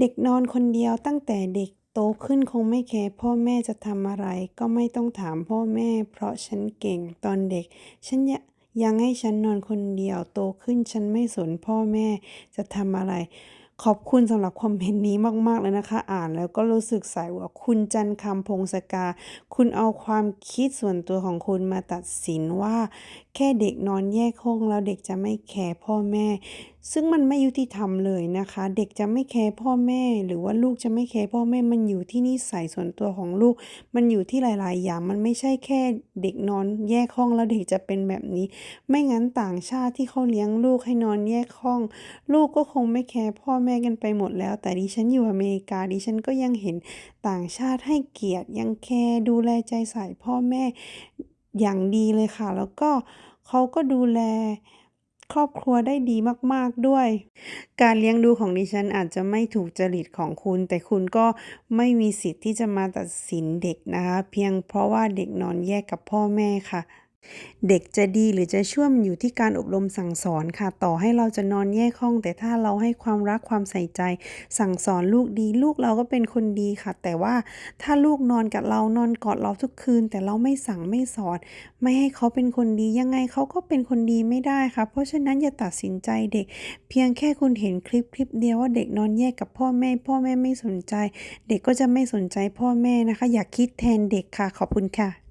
เด็กนอนคนเดียวตั้งแต่เด็กโตขึ้นคงไม่แคร์พ่อแม่จะทำอะไร ก็ไม่ต้องถามพ่อแม่ เพราะฉันเก่งตอนเด็ก ฉันยังให้ฉันนอนคนเดียวโตขึ้นฉันไม่สนพ่อแม่จะทำอะไร ขอบคุณสำหรับคอมเมนต์นี้มาก ๆ เลยนะคะ อ่านแล้วก็รู้สึกสายหัวคุณจันคำพงศกา คุณเอาความคิดส่วนตัวของคุณมาตัดสินว่า แค่เด็กนอนแยกห้องแล้วเด็กจะไม่แคร์พ่อแม่ ซึ่งมันไม่ยุติธรรมเลยนะคะ เด็กจะไม่แคร์พ่อแม่ หรือว่าลูกจะไม่แคร์พ่อแม่ มันอยู่ที่นิสัยส่วนตัวของลูก มันอยู่ที่หลาย ๆ อย่าง มันไม่ใช่แค่เด็กนอนแยกห้องแล้วเด็กจะเป็นแบบนี้ ไม่งั้นต่างชาติที่เขาเลี้ยงลูกให้นอนแยกห้อง ลูกก็คงไม่แคร์พ่อแม่กันไปหมดแล้ว แต่ดิฉันอยู่อเมริกาดิฉันก็ยังเห็นต่างชาติให้เกียรติยังแคร์ดูแลใจใส่พ่อแม่ อย่างดีเลยค่ะ แล้วก็เขาก็ดูแลครอบครัวได้ดีมาก ๆ ด้วย การเลี้ยงดูของดิฉันอาจจะไม่ถูกจริตของคุณ แต่คุณก็ไม่มีสิทธิ์ที่จะมาตัดสินเด็กนะคะ เพียงเพราะว่าเด็กนอนแยกกับพ่อแม่ค่ะ เด็กจะดีหรือจะชั่วมันอยู่ที่การอบรมสั่งสอนค่ะ ต่อให้เราจะนอนแยกห้อง แต่ถ้าเราให้ความรักความใส่ใจ สั่งสอนลูกดี ลูกเราก็เป็นคนดีค่ะ แต่ว่าถ้าลูกนอนกับเรานอนกอดเราทุกคืน แต่เราไม่สั่งไม่สอน ไม่ให้เขาเป็นคนดียังไงเขาก็เป็นคนดีไม่ได้ค่ะ เพราะฉะนั้นอย่าตัดสินใจเด็ก เพียงแค่คุณเห็นคลิปคลิปเดียวว่าเด็กนอนแยกกับพ่อแม่ พ่อแม่ไม่สนใจ เด็กก็จะไม่สนใจพ่อแม่นะคะ อย่าคิดแทนเด็กค่ะขอบคุณค่ะ